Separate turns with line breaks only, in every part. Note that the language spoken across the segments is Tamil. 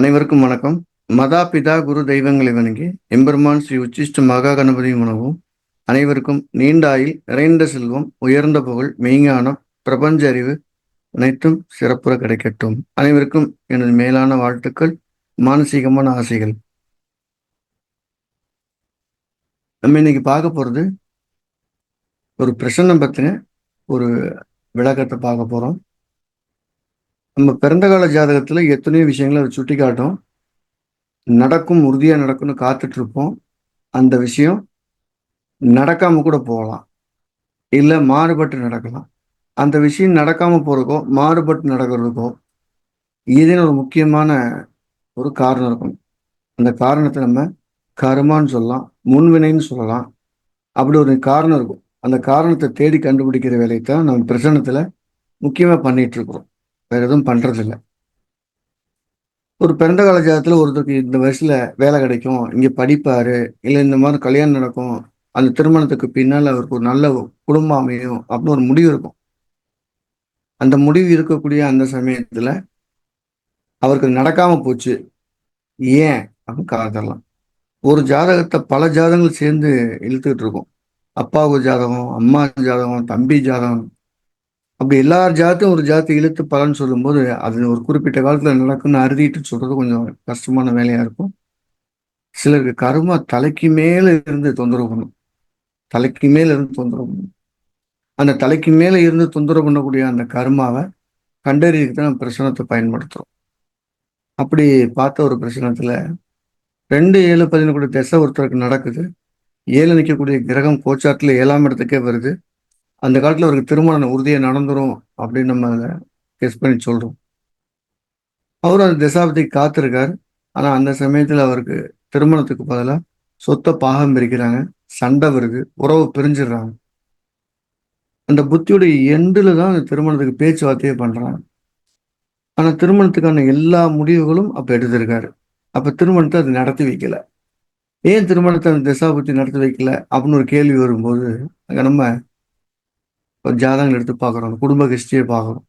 அனைவருக்கும் வணக்கம். மதா பிதா குரு தெய்வங்களை வணங்கி எம்பெருமான் ஸ்ரீ உச்சிஷ்ட மகா கணபதி உணவும். அனைவருக்கும் நீண்ட ஆயில் நிறைந்த செல்வம் உயர்ந்த புகழ் மெய்ஞானம் பிரபஞ்ச அறிவு அனைத்தும் சிறப்புற கிடைக்கட்டும். அனைவருக்கும் எனது மேலான வாழ்த்துக்கள் மானசீகமான ஆசைகள். நம்ம இன்னைக்கு பார்க்க போகிறது ஒரு பிரசன்னம் பற்றின ஒரு விளக்கத்தை பார்க்க போகிறோம் நம்ம பிறந்த கால ஜாதகத்தில் எத்தனையோ விஷயங்களை அதை சுட்டி காட்டும் நடக்கும் உறுதியாக நடக்கும்னு காத்துட்டு இருப்போம் அந்த விஷயம் நடக்காம கூட போகலாம். இல்லை மாறுபட்டு நடக்கலாம். அந்த விஷயம் நடக்காம போகிறதுக்கோ மாறுபட்டு நடக்கிறதுக்கோ ஏதேனும் ஒரு முக்கியமான ஒரு காரணம் இருக்கும் அந்த காரணத்தை நம்ம கருமான்னு சொல்லலாம் முன்வினைன்னு சொல்லலாம். அப்படி ஒரு காரணம் இருக்கும். அந்த காரணத்தை தேடி கண்டுபிடிக்கிற வேலையை தான் நம்ம பிரசனத்தில் முக்கியமாக பண்ணிகிட்ருக்குறோம் வேற எதுவும் பண்றதில்ல. ஒரு பிறந்த கால ஜாதத்துல ஒருத்தருக்கு இந்த வயசுல வேலை கிடைக்கும் இங்க படிப்பாரு இல்லை இந்த மாதிரி கல்யாணம் நடக்கும் அந்த திருமணத்துக்கு பின்னால் அவருக்கு ஒரு நல்ல குடும்பம் அமையும் அப்படின்னு ஒரு முடிவு இருக்கும். அந்த முடிவு இருக்கக்கூடிய அந்த சமயத்துல அவருக்கு நடக்காம போச்சு. ஏன் அப்படின்னு காதலாம் ஒரு ஜாதகத்தை பல ஜாதகங்கள் சேர்ந்து இழுத்துக்கிட்டு இருக்கும். அப்பாவுக்கு ஜாதகம் அம்மா ஜாதகம் தம்பி ஜாதகம் அப்படி எல்லா ஜாத்தையும் ஒரு ஜாத்தை இழுத்து பலன் சொல்லும்போது அது ஒரு குறிப்பிட்ட காலத்தில் நடக்கும்னு அறுதிட்டு சொல்றது கொஞ்சம் கஷ்டமான வேலையா இருக்கும். சிலருக்கு கருமா தலைக்கு மேல இருந்து தொந்தரவு பண்ணும். தலைக்கு மேல இருந்து தொந்தரவு பண்ணும். அந்த தலைக்கு மேல இருந்து தொந்தரவு பண்ணக்கூடிய அந்த கருமாவை கண்டறியதுக்கு தான் நம்ம பிரசனத்தை பயன்படுத்துறோம். அப்படி பார்த்த ஒரு பிரசனத்துல ரெண்டு ஏழு பதினொன்று திசை ஒருத்தருக்கு நடக்குது. ஏழு நிற்கக்கூடிய கிரகம் கோச்சாட்டில் ஏழாம் இடத்துக்கே வருது. அந்த காலத்தில் அவருக்கு திருமணம் உறுதியாக நடந்துரும் அப்படின்னு நம்ம அதை கெஸ் பண்ணி சொல்கிறோம் அவரும் அந்த திசாபதி காத்திருக்கார். ஆனால் அந்த சமயத்தில் அவருக்கு திருமணத்துக்கு பதிலாக சொத்தை பாகம் பிரிக்கிறாங்க. சண்டை வருது. உறவு பிரிஞ்சிடுறாங்க. அந்த புத்தியுடைய எண்டில் தான் அந்த திருமணத்துக்கு பேச்சுவார்த்தையே பண்ணுறாங்க ஆனால் திருமணத்துக்கான எல்லா முடிவுகளும் அப்போ எடுத்திருக்காரு. அப்போ திருமணத்தை அது நடத்தி வைக்கல. ஏன் திருமணத்தை அந்த திசாபுத்தி நடத்தி வைக்கல? அப்படின்னு ஒரு கேள்வி வரும்போது அங்கே நம்ம ஜாதகங்கள் எடுத்து பார்க்குறோம். குடும்ப ஹிஸ்டரியை பார்க்குறோம்.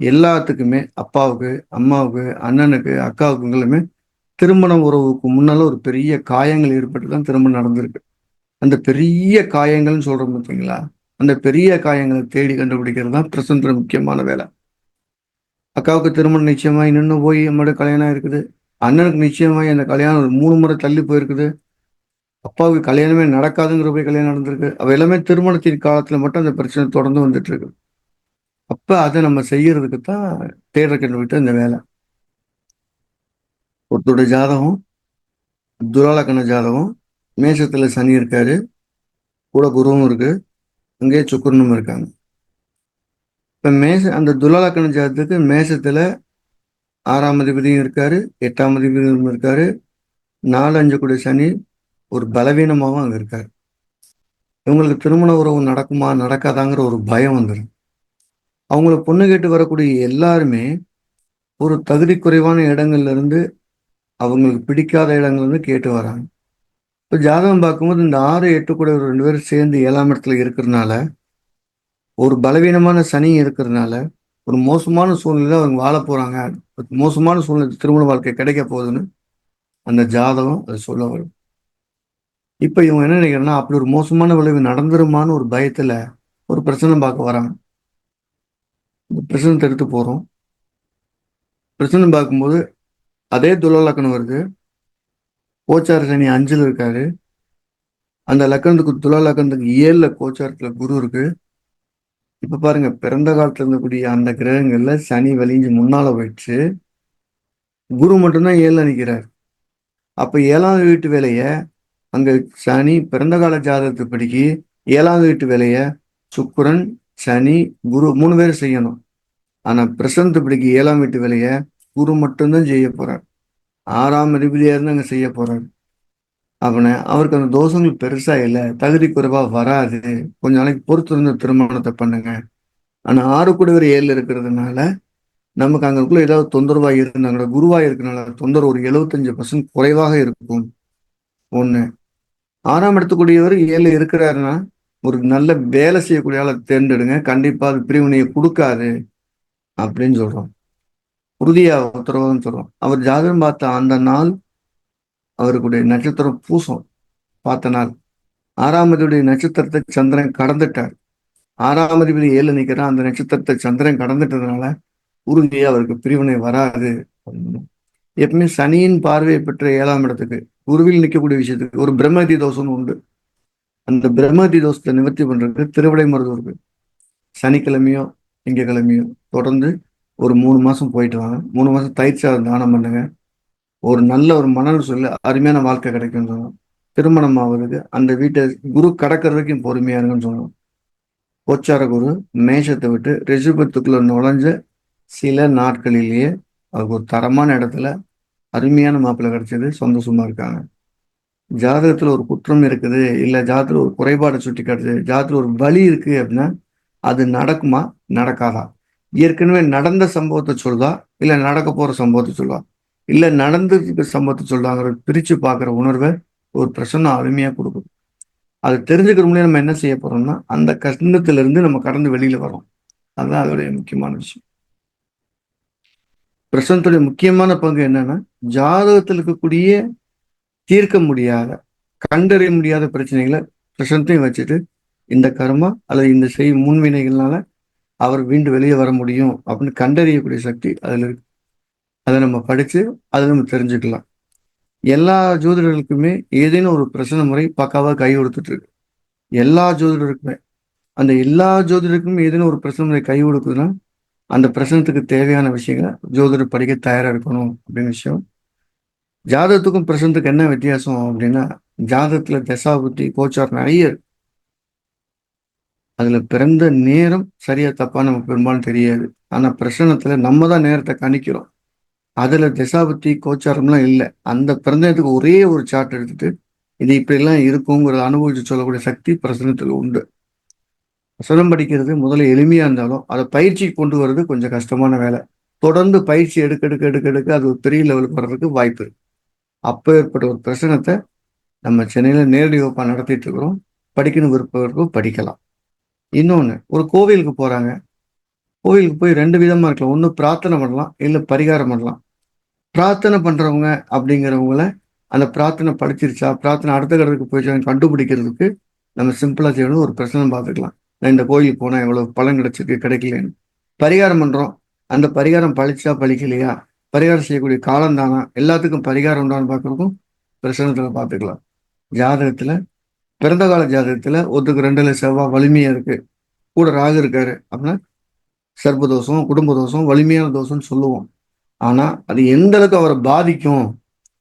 எல்லாத்துக்குமே அப்பாவுக்கு அம்மாவுக்கு அண்ணனுக்கு அக்காவுக்குங்களுமே திருமண உறவுக்கு முன்னால ஒரு பெரிய காயங்கள் ஏற்பட்டு தான் திருமணம் நடந்திருக்கு. அந்த பெரிய காயங்கள்னு சொல்கிறோம் பார்த்தீங்களா அந்த பெரிய காயங்களை தேடி கண்டுபிடிக்கிறது தான் பிரசந்திர முக்கியமான வேலை. அக்காவுக்கு திருமணம் நிச்சயமாக நின்று போய் நம்மளோட கல்யாணம் இருக்குது அண்ணனுக்கு நிச்சயமாக அந்த கல்யாணம் ஒரு மூணு முறை தள்ளி போயிருக்குது. அப்பாவுக்கு கல்யாணமே நடக்காதுங்கிற போய் கல்யாணம் நடந்திருக்கு. அவள் எல்லாமே திருமணத்தின் காலத்தில் மட்டும் அந்த பிரச்சனை தொடர்ந்து வந்துட்டு இருக்கு அப்போ அதை நம்ம செய்யறதுக்கு தான் தேடுற கண்டுபிடித்த இந்த வேலை. ஒருத்தோட ஜாதகம் துலாலக்கண ஜாதகம் மேசத்தில் சனி இருக்காரு கூட குருவும் இருக்கு அங்கேயே சுக்கரனும் இருக்காங்க. இப்போ மேச அந்த துலாலக்கண ஜாதத்துக்கு மேசத்தில் ஆறாம் அதிபதியும் இருக்காரு எட்டாம் அதிபதியும் இருக்காரு நாலு அஞ்சு கூட சனி ஒரு பலவீனமாகவும் அங்கே இருக்கார். இவங்களுக்கு திருமண உறவு நடக்குமா நடக்காதாங்கிற ஒரு பயம் வந்துடும் அவங்கள பொண்ணு கேட்டு வரக்கூடிய எல்லாருமே ஒரு தகுதி குறைவான இடங்கள்லேருந்து அவங்களுக்கு பிடிக்காத இடங்கள்லேருந்து கேட்டு வராங்க. இப்போ ஜாதகம் பார்க்கும்போது இந்த ஆறு எட்டு கூட ஒரு ரெண்டு பேரும் சேர்ந்து ஏழாம் இடத்துல இருக்கிறதுனால ஒரு பலவீனமான சனி இருக்கிறதுனால ஒரு மோசமான சூழ்நிலை அவங்க வாழ போகிறாங்க மோசமான சூழ்நிலை திருமண வாழ்க்கை கிடைக்க போகுதுன்னு அந்த ஜாதகம் அது சொல்ல வரும். இப்ப இவங்க என்ன நினைக்கிறேன்னா அப்படி ஒரு மோசமான விளைவு நடந்துருமான்னு ஒரு பயத்துல ஒரு பிரச்சனை பார்க்க வராங்க. இந்த பிரச்சனை எடுத்து போறோம். பிரச்சனை பார்க்கும்போது அதே துலலக்கணம் வருது. கோச்சார சனி அஞ்சில் இருக்காரு. அந்த லக்கணத்துக்கு துலா லக்கணத்துக்கு ஏழுல கோச்சாரத்துல குரு இருக்கு. இப்ப பாருங்க பிறந்த காலத்துல இருந்தக்கூடிய அந்த கிரகங்கள்ல சனி வலிஞ்சு முன்னால போயிடுச்சு. குரு மட்டும்தான் ஏழுல நிற்கிறார் அப்ப ஏழாவது வீட்டு வேலையை அங்க சனி பிறந்த கால ஏழாம் வீட்டு வேலையை சுக்கரன் சனி குரு மூணு பேரும் செய்யணும். ஆனால் பிரசந்தப்படிக்கு ஏழாம் வீட்டு வேலையை குரு மட்டும்தான் செய்ய போறார். ஆறாம் அதிபதியா இருந்து அங்கே செய்ய போறாரு. அவனை அவருக்கு அந்த தோஷங்கள் பெருசாக இல்லை தகுதி குறைவாக வராது. கொஞ்ச நாளைக்கு பொறுத்து இருந்த திருமணத்தை பண்ணுங்க. ஆனால் ஆறு கூட வேறு ஏழு இருக்கிறதுனால நமக்கு அங்களுக்குள்ள ஏதாவது தொந்தரவாக இருந்தாங்க குருவாக இருக்கனால தொந்தரவு ஒரு எழுபத்தஞ்சு பர்சன்ட் குறைவாக இருக்கும். ஒன்று ஆறாம் இடத்துக்கூடியவர் ஏழு இருக்கிறாருன்னா ஒரு நல்ல வேலை செய்யக்கூடிய ஆளை தேர்ந்தெடுங்க. கண்டிப்பா அது பிரிவினையை கொடுக்காது அப்படின்னு சொல்றோம். உறுதியா உத்தரவாதம் சொல்றோம். அவர் ஜாதகம் பார்த்த அந்த நாள் அவருக்குடைய நட்சத்திரம் பூசம் பார்த்த நாள். ஆறாம் நட்சத்திரத்தை சந்திரன் கடந்துட்டார். ஆறாம் அதிபதி ஏழு நிற்கிறான் அந்த நட்சத்திரத்தை சந்திரன் கடந்துட்டதுனால உறுதியாக அவருக்கு பிரிவினை வராது. எப்பவுமே சனியின் பார்வையை பெற்ற ஏழாம் இடத்துக்கு. குருவில் நிற்கக்கூடிய விஷயத்துக்கு ஒரு பிரம்மதி தோஷம்னு உண்டு. அந்த பிரம்மதி தோஷத்தை நிவர்த்தி பண்றதுக்கு திருவிடை மருத்துவருக்கு சனிக்கிழமையோ திங்கக்கிழமையோ தொடர்ந்து ஒரு மூணு மாசம் போயிட்டு வாங்க. மூணு மாசம் சாதம் தானம் பண்ணுங்க. ஒரு நல்ல ஒரு மணல் சொல்லி அருமையான வாழ்க்கை கிடைக்கும்னு சொன்னோம் திருமணம் ஆகுறதுக்கு அந்த வீட்டை குரு கடக்கிற வரைக்கும் பொறுமையா இருக்குன்னு சொன்னோம் கோச்சார குரு மேஷத்தை விட்டு ரிஷபத்துக்குள்ள நுழைஞ்ச சில நாட்களிலேயே அவருக்கு ஒரு தரமான இடத்துல அருமையான மாப்பிள்ளை கிடைச்சது. சந்தோஷமா இருக்காங்க. ஜாதகத்துல ஒரு குற்றம் இருக்குது. இல்ல ஜாதகத்துல ஒரு குறைபாடை சுட்டி காட்டுது. ஜாதகத்துல ஒரு வலி இருக்கு அப்படின்னா அது நடக்குமா? நடக்காதா? ஏற்கனவே நடந்த சம்பவத்தை சொல்லுதா? இல்ல நடக்க போற சம்பவத்தை சொல்லுவா இல்ல நடந்திருக்க சம்பவத்தை சொல்றாங்கிற பிரிச்சு பார்க்குற உணர்வை ஒரு பிரசன்னம் அருமையா கொடுக்குது. அது தெரிஞ்சுக்கிற முடியும் நம்ம என்ன செய்ய போறோம்னா அந்த கஷ்டத்துல இருந்து நம்ம கடந்து வெளியில வரோம் அதுதான் அதோடைய முக்கியமான விஷயம். பிரசனத்துடைய முக்கியமான பங்கு என்னன்னா ஜாதகத்தில் இருக்கக்கூடிய தீர்க்க முடியாத கண்டறிய முடியாத பிரச்சனைகளை பிரசனத்தையும் வச்சுட்டு இந்த கர்மா அல்லது இந்த செய் முன்வினைகள்னால அவர் வீண்டு வெளியே வர முடியும் அப்படின்னு கண்டறியக்கூடிய சக்தி அதில் இருக்கு. அதை நம்ம படித்து அதை நம்ம தெரிஞ்சுக்கலாம். எல்லா ஜோதிடர்களுக்குமே ஏதேனும் ஒரு பிரசன முறை பக்காவாக கை கொடுத்துட்டு இருக்கு. எல்லா ஜோதிடருக்குமே. அந்த எல்லா ஜோதிடருக்குமே ஏதேனும் ஒரு பிரசன முறை கை கொடுக்குதுன்னா அந்த பிரச்சனத்துக்கு தேவையான விஷயங்களை ஜோதிடர் படிக்க தயாரா இருக்கணும் அப்படின்னு விஷயம். ஜாதகத்துக்கும் பிரசனத்துக்கு என்ன வித்தியாசம் அப்படின்னா ஜாதகத்துல தசாபுத்தி கோச்சார் நிறைய இருக்கு. அதுல பிறந்த நேரம் சரியா தப்பா நமக்கு பெரும்பாலும் தெரியாது. ஆனா பிரசனத்தில் நம்ம தான் நேரத்தை கணிக்கிறோம். அதுல திசாபத்தி கோச்சாரம்லாம் இல்லை. அந்த பிறந்ததுக்கு ஒரே ஒரு சார்ட் எடுத்துட்டு இது இப்படிலாம் இருக்குங்கிறத அனுபவிச்சு சொல்லக்கூடிய சக்தி பிரசனத்தில் உண்டு. வசனம் படிக்கிறது முதல்ல எளிமையாக இருந்தாலும் அதை பயிற்சி கொண்டு வர்றது கொஞ்சம் கஷ்டமான வேலை. தொடர்ந்து பயிற்சி எடுக்க எடுக்க எடுக்க எடுக்க அது ஒரு பெரிய லெவலுக்கு வர்றதுக்கு வாய்ப்பு இருக்குது அப்போ ஏற்பட்ட ஒரு பிரச்சனத்தை நம்ம சென்னையில் நேரடி வகுப்பாக நடத்திட்டு இருக்கிறோம். படிக்கணும் விருப்பவர்களும் படிக்கலாம். இன்னொன்று ஒரு கோவிலுக்கு போகிறாங்க கோவிலுக்கு போய் ரெண்டு விதமாக இருக்கலாம். ஒன்று பிரார்த்தனை பண்ணலாம் இல்லை பரிகாரம் பண்ணலாம். பிரார்த்தனை பண்ணுறவங்க அப்படிங்கிறவங்கள அந்த பிரார்த்தனை படிச்சிருச்சா பிரார்த்தனை அடுத்த கடத்துக்கு போயிடுச்சா கண்டுபிடிக்கிறதுக்கு நம்ம சிம்பிளாக செய்யணும் ஒரு பிரச்சனை பார்த்துக்கலாம். இந்த கோயிலுக்கு போனால் எவ்வளோ பலன் கிடைச்சிருக்கு கிடைக்கலன்னு. பரிகாரம் பண்ணுறோம் அந்த பரிகாரம் பழிச்சா பழிக்கலையா? பரிகாரம் செய்யக்கூடிய காலம் தானா? எல்லாத்துக்கும் பரிகாரம் உண்டான்னு பார்க்கறதுக்கும் பிரசனத்தில் பார்த்துக்கலாம். ஜாதகத்தில் பிறந்த கால ஜாதகத்தில் ஒருத்துக்கு ரெண்டில் செவ்வாய் வலிமையாக இருக்குது கூட ராகு இருக்காரு அப்படின்னா சர்ப்ப தோஷம் குடும்ப தோஷம் வலிமையான தோஷம்னு சொல்லுவோம். ஆனால் அது எந்த அளவுக்கு அவரை பாதிக்கும்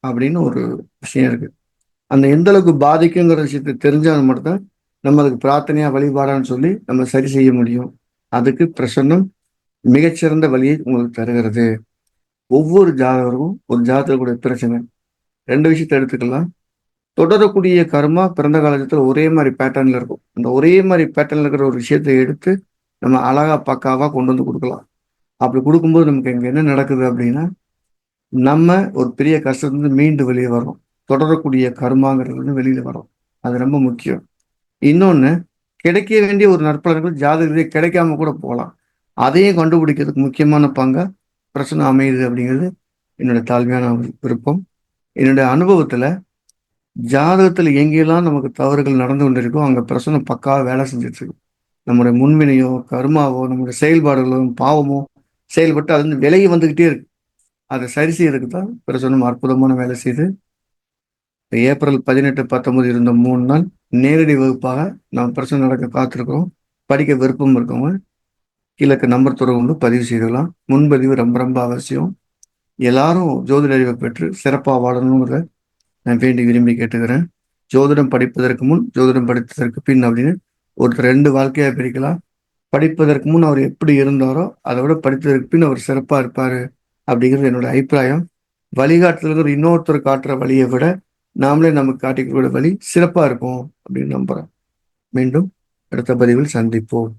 அப்படின்னு ஒரு விஷயம் இருக்குது அந்த எந்த அளவுக்கு பாதிக்குங்கிற விஷயத்தை தெரிஞ்சால் மட்டும்தான் நம்ம அதுக்கு பிரார்த்தனையா வழிபாடான்னு சொல்லி நம்ம சரி செய்ய முடியும். அதுக்கு பிரசன்னம் மிகச்சிறந்த வழியை உங்களுக்கு தருகிறது. ஒவ்வொரு ஜாதகருக்கும் ஒரு ஜாதகக்கூடிய பிரச்சனை. ரெண்டு விஷயத்த எடுத்துக்கலாம். தொடரக்கூடிய கர்மா பிறந்த காலத்தில் ஒரே மாதிரி பேட்டர்ன்ல இருக்கும். அந்த ஒரே மாதிரி பேட்டர்ன்ல இருக்கிற ஒரு விஷயத்தை எடுத்து நம்ம அழகா பக்காவா கொண்டு வந்து கொடுக்கலாம். அப்படி கொடுக்கும்போது நமக்கு இங்க என்ன நடக்குது அப்படின்னா நம்ம ஒரு பெரிய கஷ்டத்துலேருந்து மீண்டு வெளியே வரோம் தொடரக்கூடிய கர்மாங்கிறது வந்து வெளியில வரோம் அது ரொம்ப முக்கியம். இன்னொன்று கிடைக்க வேண்டிய ஒரு நற்பலன்கள் ஜாதகத்திலே கிடைக்காம கூட போகலாம். அதையும் கண்டுபிடிக்கிறதுக்கு முக்கியமான பங்காக பிரச்சனை அமையுது அப்படிங்கிறது என்னோட தாழ்மையான விருப்பம். என்னுடைய அனுபவத்தில் ஜாதகத்தில் எங்கெல்லாம் நமக்கு தவறுகள் நடந்து கொண்டிருக்கோ அங்கே பிரச்சனை பக்காவாக வேலை செஞ்சிட்ருக்கு. நம்முடைய முன்வினையோ கருமாவோ நம்முடைய செயல்பாடுகளோ பாவமோ செயல்பட்டு அது வந்து விலகி வந்துக்கிட்டே இருக்கு. அதை சரி செய்யறதுக்கு தான் பிரச்சனை அற்புதமான வேலை செய்து ஏப்ரல் பதினெட்டு பத்தொன்பது இருந்த மூணு நாள் நேரடி வகுப்பாக நம்ம பிரச்சனை நடக்க காத்திருக்கிறோம். படிக்க விருப்பம் இருக்கவங்க கிழக்கு நம்பர் தொடர்பு பதிவு செய்துக்கலாம். முன்பதிவு ரொம்ப ரொம்ப அவசியம். எல்லாரும் ஜோதிட அறிவை பெற்று சிறப்பாக வாழணுங்கிறத நான் வேண்டி விரும்பி கேட்டுக்கிறேன். ஜோதிடம் படிப்பதற்கு முன் ஜோதிடம் படித்ததற்கு பின் அப்படின்னு ஒருத்தர் ரெண்டு வாழ்க்கையாக பிரிக்கலாம். படிப்பதற்கு முன் அவர் எப்படி இருந்தாரோ அதை விட படித்ததற்கு பின் அவர் சிறப்பாக இருப்பார் அப்படிங்கிறது என்னோட அபிப்பிராயம். வழிகாட்டுதலுக்கு இன்னொருத்தர் காட்டுற வழியை விட நாமளே நமக்கு காட்டிக்கூடிய வழி சிறப்பாக இருக்கும் அப்படின்னு நம்புகிறேன் மீண்டும் அடுத்த பதிவில் சந்திப்போம்.